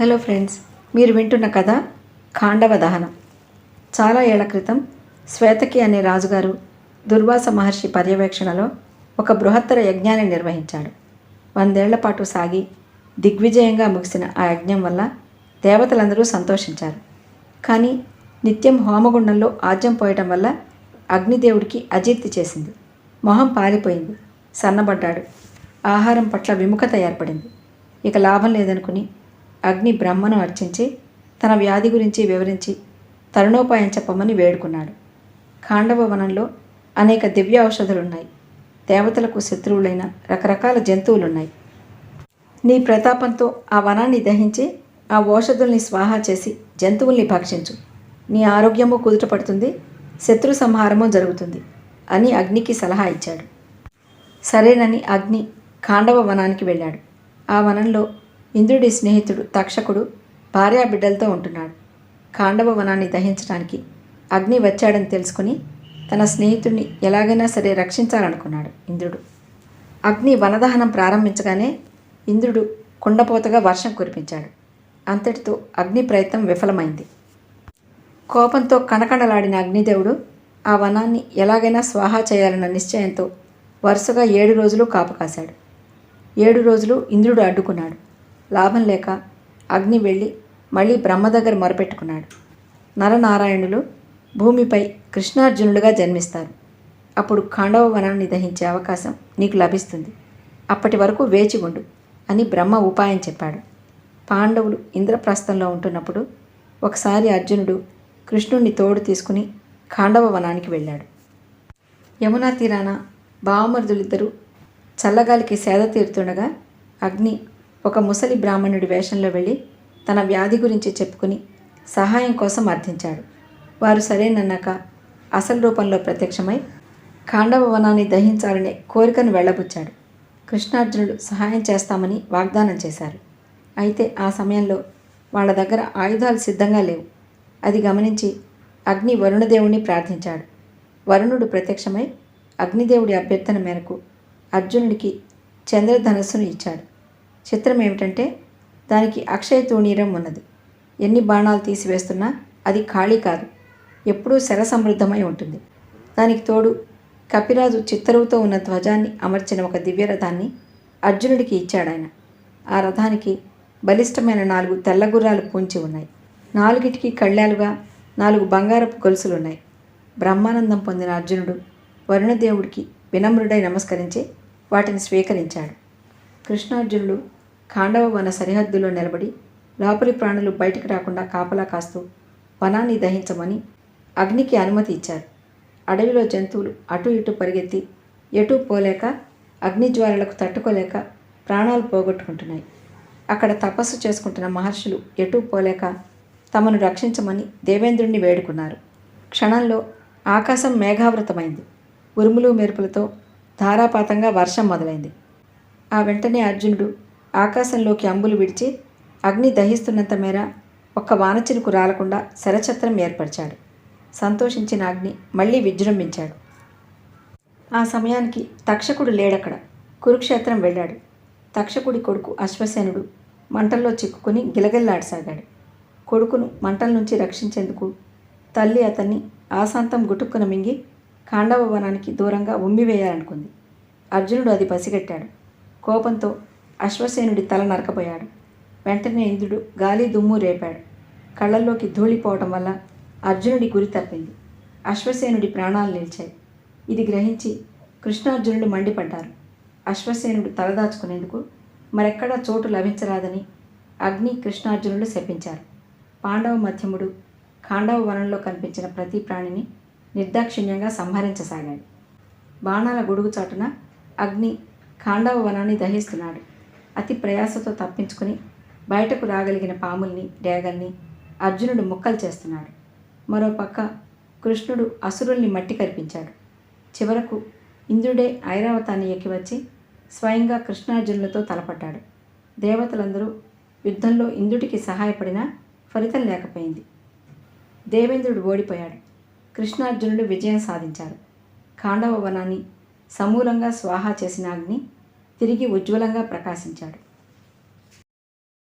Hello friends మీరు వింటున్న కథ ఖాండవ దహనం. చాలా ఏళ్ళ క్రితం శ్వేతకి అనే రాజుగారు దుర్వాస మహర్షి పర్యవేక్షణలో ఒక బృహత్తర యజ్ఞాన్ని నిర్వహించాడు. వందేళ్ళ పాటు సాగి దిగ్విజయంగా ముగిసిన ఆ యజ్ఞం వల్ల దేవతలందరూ సంతోషించారు. కానీ నిత్యం హోమగుండంలో ఆజ్యం పోయటం వల్ల అగ్నిదేవుడికి అజీర్తి చేసింది. మొహం పారిపోయింది సన్నబడ్డాడు. ఆహారం పట్ల విముఖత ఏర్పడింది. ఇక లాభం లేదనుకుని అగ్ని బ్రహ్మను అర్చించి తన వ్యాధి గురించి వివరించి తరుణోపాయం చెప్పమని వేడుకున్నాడు. ఖాండవ వనంలో అనేక దివ్య ఔషధులున్నాయి దేవతలకు శత్రువులైన రకరకాల జంతువులున్నాయి. నీ ప్రతాపంతో ఆ వనాన్ని దహించి ఆ ఔషధుల్ని స్వాహా చేసి జంతువుల్ని భక్షించు. నీ ఆరోగ్యము కుదుటపడుతుంది శత్రు సంహారము జరుగుతుంది అని అగ్నికి సలహా ఇచ్చాడు. సరేనని అగ్ని ఖాండవ వనానికి వెళ్ళాడు. ఆ వనంలో ఇంద్రుడి స్నేహితుడు తక్షకుడు భార్యా బిడ్డలతో ఉంటున్నాడు. ఖాండవ వనాన్ని దహించడానికి అగ్ని వచ్చాడని తెలుసుకుని తన స్నేహితుడిని ఎలాగైనా సరే రక్షించాలనుకున్నాడు ఇంద్రుడు. అగ్ని వనదహనం ప్రారంభించగానే ఇంద్రుడు కుండపోతగా వర్షం కురిపించాడు. అంతటితో అగ్ని ప్రయత్నం విఫలమైంది. కోపంతో కణకణలాడిన అగ్నిదేవుడు ఆ వనాన్ని ఎలాగైనా స్వాహా చేయాలన్న నిశ్చయంతో వరుసగా ఏడు రోజులు కాపు కాశాడు. ఏడు రోజులు ఇంద్రుడు అడ్డుకున్నాడు. లాభం లేక అగ్ని వెళ్ళి మళ్ళీ బ్రహ్మ దగ్గర మొరపెట్టుకున్నాడు. నరనారాయణులు భూమిపై కృష్ణార్జునులుగా జన్మిస్తారు. అప్పుడు ఖాండవ వనాన్ని దహించే అవకాశం నీకు లభిస్తుంది. అప్పటి వరకు వేచి ఉండు అని బ్రహ్మ ఉపాయం చెప్పాడు. పాండవులు ఇంద్రప్రస్థంలో ఉంటున్నప్పుడు ఒకసారి అర్జునుడు కృష్ణుణ్ణి తోడు తీసుకుని ఖాండవ వనానికి వెళ్ళాడు. యమునా తీరాన బావమరుదులిద్దరూ చల్లగాలికి సేద తీరుతుండగా అగ్ని ఒక ముసలి బ్రాహ్మణుడి వేషంలో వెళ్ళి తన వ్యాధి గురించి చెప్పుకుని సహాయం కోసం అర్థించాడు. వారు సరేనన్నాక అసలు రూపంలో ప్రత్యక్షమై ఖాండవ వనాన్ని దహించాలనే కోరికను వెళ్ళబుచ్చాడు. కృష్ణార్జునుడు సహాయం చేస్తామని వాగ్దానం చేశారు. అయితే ఆ సమయంలో వాళ్ళ దగ్గర ఆయుధాలు సిద్ధంగా లేవు. అది గమనించి అగ్ని వరుణదేవుణ్ణి ప్రార్థించాడు. వరుణుడు ప్రత్యక్షమై అగ్నిదేవుడి అభ్యర్థన మేరకు అర్జునుడికి చంద్రధనస్సును ఇచ్చాడు. చిత్రం ఏమిటంటే దానికి అక్షయ తూణీరం ఉన్నది. ఎన్ని బాణాలు తీసివేస్తున్నా అది ఖాళీ కాదు. ఎప్పుడూ శర సమృద్ధమై ఉంటుంది. దానికి తోడు కపిరాజు చిత్తరువుతో ఉన్న ధ్వజాన్ని అమర్చిన ఒక దివ్య రథాన్ని అర్జునుడికి ఇచ్చాడాయన ఆ రథానికి బలిష్టమైన నాలుగు తెల్ల గుర్రాలు పూంచి ఉన్నాయి. నాలుగిటికి కళ్యాలుగా నాలుగు బంగారపు గొలుసులున్నాయి. బ్రహ్మానందం పొందిన అర్జునుడు వరుణదేవుడికి వినమ్రుడై నమస్కరించి వాటిని స్వీకరించాడు. కృష్ణార్జునుడు ఖాండవ వన సరిహద్దులో నిలబడి లోపలి ప్రాణులు బయటికి రాకుండా కాపలా కాస్తూ వనాన్ని దహించమని అగ్నికి అనుమతి ఇచ్చారు. అడవిలో జంతువులు అటు ఇటు పరిగెత్తి ఎటూ పోలేక అగ్నిజ్వాలలకు తట్టుకోలేక ప్రాణాలు పోగొట్టుకుంటున్నాయి. అక్కడ తపస్సు చేసుకుంటున్న మహర్షులు ఎటూ పోలేక తమను రక్షించమని దేవేంద్రుణ్ణి వేడుకున్నారు. క్షణంలో ఆకాశం మేఘావృతమైంది. ఉరుములు మెరుపులతో ధారాపాతంగా వర్షం మొదలైంది. ఆ వెంటనే అర్జునుడు ఆకాశంలోకి అంబులు విడిచి అగ్ని దహిస్తున్నంత మేర ఒక్క వానచినుకు రాలకుండా శరఛత్రం ఏర్పరిచాడు. సంతోషించిన అగ్ని మళ్ళీ విజృంభించాడు. ఆ సమయానికి తక్షకుడు లేడక్కడ. కురుక్షేత్రం వెళ్ళాడు. తక్షకుడి కొడుకు అశ్వసేనుడు మంటల్లో చిక్కుకుని గిలగిల్లాడసాగాడు. కొడుకును మంటల నుంచి రక్షించేందుకు తల్లి అతన్ని ఆశాంతం గుటుక్కున మింగి కాండవ వనానికి దూరంగా ఉమ్మివేయాలనుకుంది అర్జునుడు అది పసిగట్టాడు. కోపంతో అశ్వసేనుడి తల నరకపోయాడు వెంటనే ఇంద్రుడు గాలి దుమ్ము రేపాడు. కళ్ళల్లోకి ధూళిపోవటం వల్ల అర్జునుడి గురి తప్పింది. అశ్వసేనుడి ప్రాణాలు నిలిచాయి. ఇది గ్రహించి కృష్ణార్జునుడు మండిపడ్డారు. అశ్వసేనుడు తలదాచుకునేందుకు మరెక్కడా చోటు లభించరాదని అగ్ని కృష్ణార్జునుడు శపించారు. పాండవ మధ్యముడు ఖాండవ వనంలో కనిపించిన ప్రతి ప్రాణిని నిర్దాక్షిణ్యంగా సంహరించసాగాడు. బాణాల గొడుగు చాటున అగ్ని ఖాండవ వనాన్ని దహిస్తున్నాడు. అతి ప్రయాసతో తప్పించుకుని బయటకు రాగలిగిన పాముల్ని డేగల్ని అర్జునుడు ముక్కలు చేస్తున్నాడు. మరోపక్క కృష్ణుడు అసురుల్ని మట్టి కరిపించాడు. చివరకు ఇంద్రుడే ఐరావతాన్ని ఎక్కివచ్చి స్వయంగా కృష్ణార్జునులతో తలపడ్డాడు దేవతలందరూ యుద్ధంలో ఇంద్రుడికి సహాయపడినా ఫలితం లేకపోయింది. దేవేంద్రుడు ఓడిపోయాడు. కృష్ణార్జునుడు విజయం సాధించారు ఖాండవ వనాన్ని సమూలంగా స్వాహా చేసిన అగ్ని తిరిగి ఉజ్వలంగా ప్రకాశించాడు.